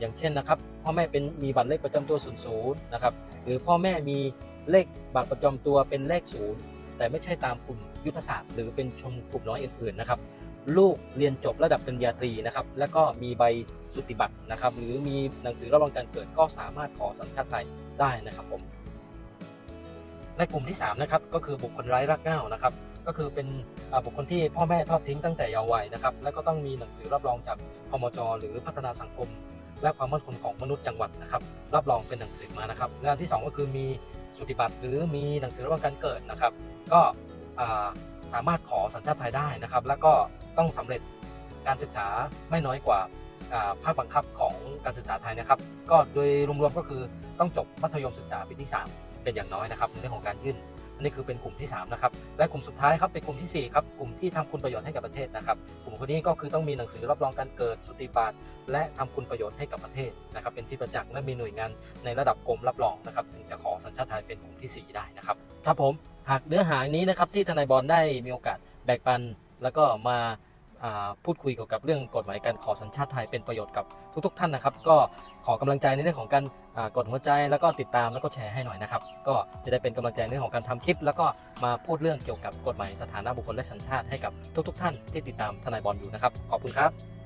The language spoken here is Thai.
อย่างเช่นนะครับ พ่อแม่เป็นมีบัตรเลขประจำตัว00นย์นะครับหรือพ่อแม่มีเลขบัตรประจำตัวเป็นเลข0แต่ไม่ใช่ตามกลุ่มยุทธศาสตร์ หรือเป็นชมกลุ่มน้อยอื่นๆนะครับลูกเรียนจบระดับปริญญาตรีนะครับแล้วก็มีใบสุติบัตรนะครับหรือมีหนังสือรับรองการเกิดก็สามารถขอสัญชาติไทยได้นะครับผมและกลุ่มที่3นะครับก็คือบุคคลไร้รากเหง้านะครับก็คือเป็นบุคคลที่พ่อแม่ทอดทิ้งตั้งแต่เยาว์วัยนะครับ แล้วก็ต้องมีหนังสือรับรองจากพมจ หรือพัฒนาสังคม และความมั่นคงของมนุษย์จังหวัดนะครับรับรองเป็นหนังสือมานะครับและอันที่ 2 ก็คือมีสุติบัตรหรือมีหนังสือรับรองการเกิดนะครับ ก็สามารถขอสัญชาติไทยได้นะครับ แล้วก็ต้องสำเร็จการศึกษาไม่น้อยกว่าอ่าภาคบังคับของการศึกษาไทยนะครับ ก็โดยรวมๆก็คือต้องจบมัธยมศึกษาปีที่ 3 เป็นอย่างน้อยนะครับในเรื่องของการยื่น อันนี้คือเป็นกลุ่มที่3นะครับและกลุ่มสุดท้ายครับเป็นกลุ่มทีสี่4ครับกลุ่มที่ทำคุณประโยชน์ให้กับประเทศนะครับกลุ่มคนนี้ก็คือต้องมีหนังสือรับรองการเกิดสุติบัตรและทำคุณประโยชน์ให้กับประเทศนะครับเป็นที่ประจักษ์และมีหน่วยงานในระดับกรมรับรองนะครับถึงจะขอสัญชาติไทยเป็นกลุ่มทีสี่ 4 ได้นะครับครับผมหากเนื้อหานี้นะครับที่ทนายบอลได้มีโอกาสแบ่งปัน แล้วก็มาพูดคุยเกี่ยวกับเรื่องกฎหมายการขอสัญชาติไทยเป็นประโยชน์กับทุกๆ ท่านนะครับ ก็ขอกำลังใจในเรื่องของการ กดหัวใจแล้วก็ติดตามแล้วก็แชร์ให้หน่อยนะครับ ก็จะได้เป็นกำลังใจนเรื่องของการทำคลิป แล้วก็มาพูดเรื่องเกี่ยวกับกฎหมายสถานะบุคคลและสัญชาติให้กับทุก ๆ ท่านที่ติดตามทนายบอลอยู่นะครับ ขอบคุณครับ